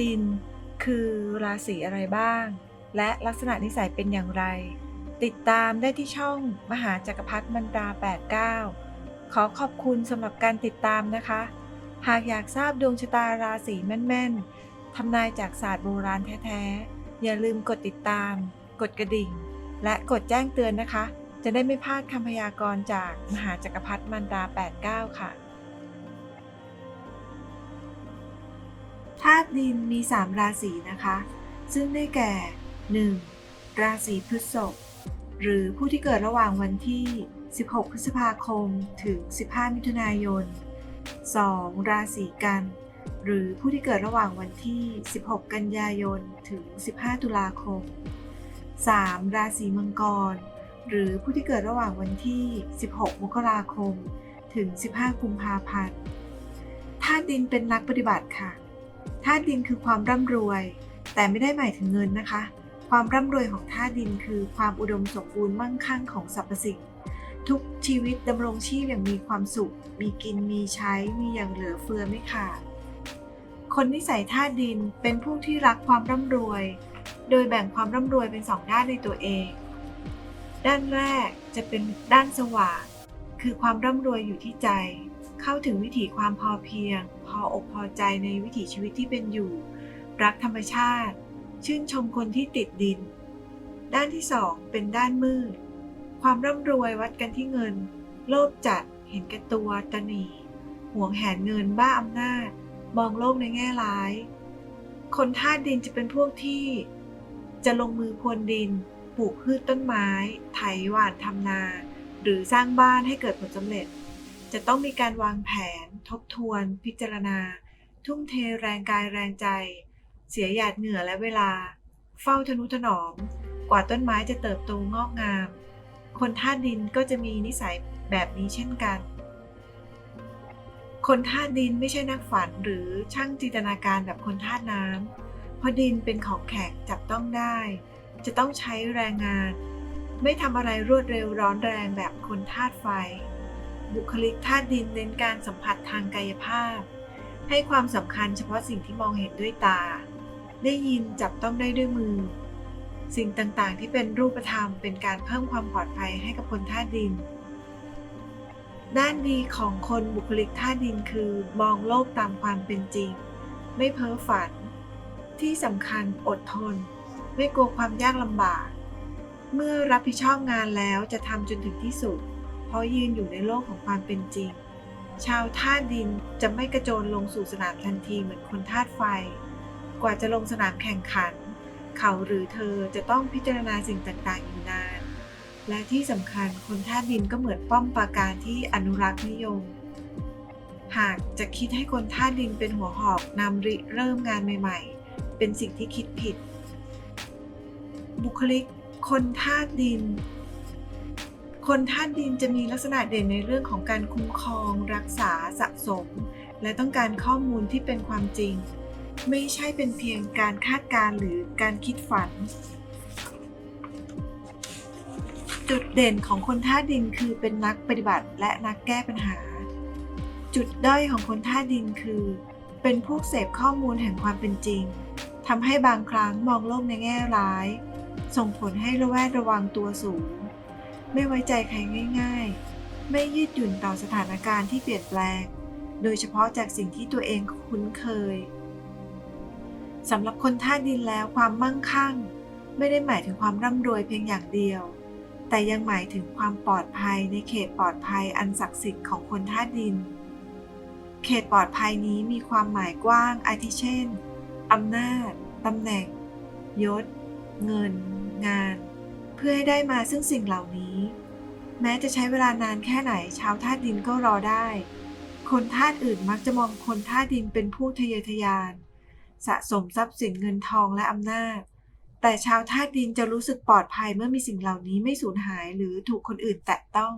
ดิน คือราศีอะไรบ้าง และลักษณะนิสัยเป็นอย่างไร ติดตามได้ที่ช่องมหาจักรพรรดิมันดา 89 ขอขอบคุณสำหรับการติดตามนะคะ หากอยากทราบดวงชะตาราศีแม่นๆทำนายจากศาสตร์โบราณแท้ๆ อย่าลืมกดติดตาม กดกระดิ่ง และกดแจ้งเตือนนะคะ จะได้ไม่พลาดคำพยากรณ์จากมหาจักรพรรดิมันดา 89 ค่ะ ธาตุดินมี 3 ราศีนะคะ ซึ่งได้แก่ 1. ราศีพฤษภหรือผู้ที่เกิดระหว่างวันที่ 16 พฤษภาคม ถึง 15 มิถุนายน 2. ราศีกัน หรือผู้ที่เกิดระหว่างวันที่ 16 กันยายน ถึง 15 ตุลาคม 3. ราศีมังกร หรือผู้ที่เกิดระหว่างวันที่ 16 มกราคม ถึง 15 กุมภาพันธ์ธาตุดินเป็นนักปฏิบัติค่ะ ธาตุดินคือความร่ำรวย แต่ไม่ได้หมายถึงเงินนะคะ ความร่ำรวยของธาตุดินคือความอุดมสมบูรณ์มั่งคั่งของสรรพสิ่ง ทุกชีวิตดำรงชีพอย่างมีความสุข มีกินมีใช้ มีอย่างเหลือเฟือไม่ขาด คนนิสัยธาตุดินเป็นผู้ที่รักความร่ำรวย โดยแบ่งความร่ำรวยเป็นสองด้านในตัวเอง ด้านแรกจะเป็นด้านสว่าง คือความร่ำรวยอยู่ที่ใจ เข้าถึงวิถีความพอเพียง ออกพอใจในวิถีชีวิตที่เป็นอยู่ รักธรรมชาติ ชื่นชมคนที่ติดดิน ด้านที่สองเป็นด้านมืด ความร่ำรวยวัดกันที่เงิน โลภจัด เห็นแก่ตัวตะหนีห่วงแหนเงินบ้าอำนาจ มองโลกในแง่ร้าย คนธาตุดินจะเป็นพวกที่ จะลงมือพรวนดิน ปลูกพืชต้นไม้ ไถหว่านทำนา หรือสร้างบ้านให้เกิดผลสำเร็จ จะต้องมีการวางแผน ทบทวน พิจารณา ทุ่มเทแรงกายแรงใจ เสียหยาดเหงื่อและเวลา เฝ้าทนุถนอม กว่าต้นไม้จะเติบโตงอกงาม คนธาตุดินก็จะมีนิสัยแบบนี้เช่นกัน คนธาตุดินไม่ใช่นักฝันหรือช่างจินตนาการแบบคนธาตุน้ำเพราะดินเป็นของแข็งจับต้องได้ จะต้องใช้แรงงาน ไม่ทำอะไรรวดเร็วร้อนแรงแบบคนธาตุไฟ บุคลิกธาตุดินเน้นการสัมผัสทางกายภาพ ให้ความสำคัญเฉพาะสิ่งที่มองเห็นด้วยตา ได้ยินจับต้องได้ด้วยมือ สิ่งต่างๆ ที่เป็นรูปธรรมเป็นการเพิ่มความปลอดภัยให้กับคนธาตุดิน ด้านดีของคนบุคลิกธาตุดินคือมองโลกตามความเป็นจริง ไม่เพ้อฝัน ที่สำคัญอดทน ไม่กลัวความยากลำบาก เมื่อรับผิดชอบงานแล้วจะทำจนถึงที่สุด เพราะยืนอยู่ในโลกของความเป็นจริง ชาวธาตุดินจะไม่กระโจนลงสู่สนามทันทีเหมือนคนธาตุไฟ กว่าจะลงสนามแข่งขัน เขาหรือเธอจะต้องพิจารณาสิ่งต่างๆอยู่นาน และที่สำคัญคนธาตุดินก็เหมือนป้อมปราการที่อนุรักษ์นิยม หากจะคิดให้คนธาตุดินเป็นหัวหอกนำริเริ่มงานใหม่ ๆ เป็นสิ่งที่คิดผิด บุคลิกคนธาตุดิน คนธาตุดินจะมีลักษณะเด่นในเรื่องของการคุ้มครอง รักษาสะสม และต้องการข้อมูลที่เป็นความจริง ไม่ใช่เป็นเพียงการคาดการณ์หรือการคิดฝัน จุดเด่นของคนธาตุดินคือเป็นนักปฏิบัติและนักแก้ปัญหา จุดด้อยของคนธาตุดินคือ เป็นพวกเสพข้อมูลแห่งความเป็นจริงทำให้บางครั้งมองโลกในแง่ร้าย ส่งผลให้ระแวดระวังตัวสูง ไม่ไว้ใจใครง่าย ๆ ไม่ยืดหยุ่นต่อสถานการณ์ที่เปลี่ยนแปลง โดยเฉพาะจากสิ่งที่ตัวเองคุ้นเคยสำหรับคนธาดินแล้วความมั่งคั่ง ไม่ได้หมายถึงความร่ำรวยเพียงอย่างเดียว แต่ยังหมายถึงความปลอดภัยในเขตปลอดภัยอันศักดิ์สิทธิ์ของคนธาดิน เขตปลอดภัยนี้มีความหมายกว้าง อาทิเช่นอำนาจตำแหน่ง ยศ เงิน งาน เพื่อให้ได้มาซึ่งสิ่งเหล่านี้ แม้จะใช้เวลานานแค่ไหนชาวธาตุดินก็รอได้ คนธาตุอื่นมักจะมองคนธาตุดินเป็นผู้ทะเยอทะยาน สะสมทรัพย์สินเงินทองและอำนาจ แต่ชาวธาตุดินจะรู้สึกปลอดภัยเมื่อมีสิ่งเหล่านี้ไม่สูญหายหรือถูกคนอื่นแตะต้อง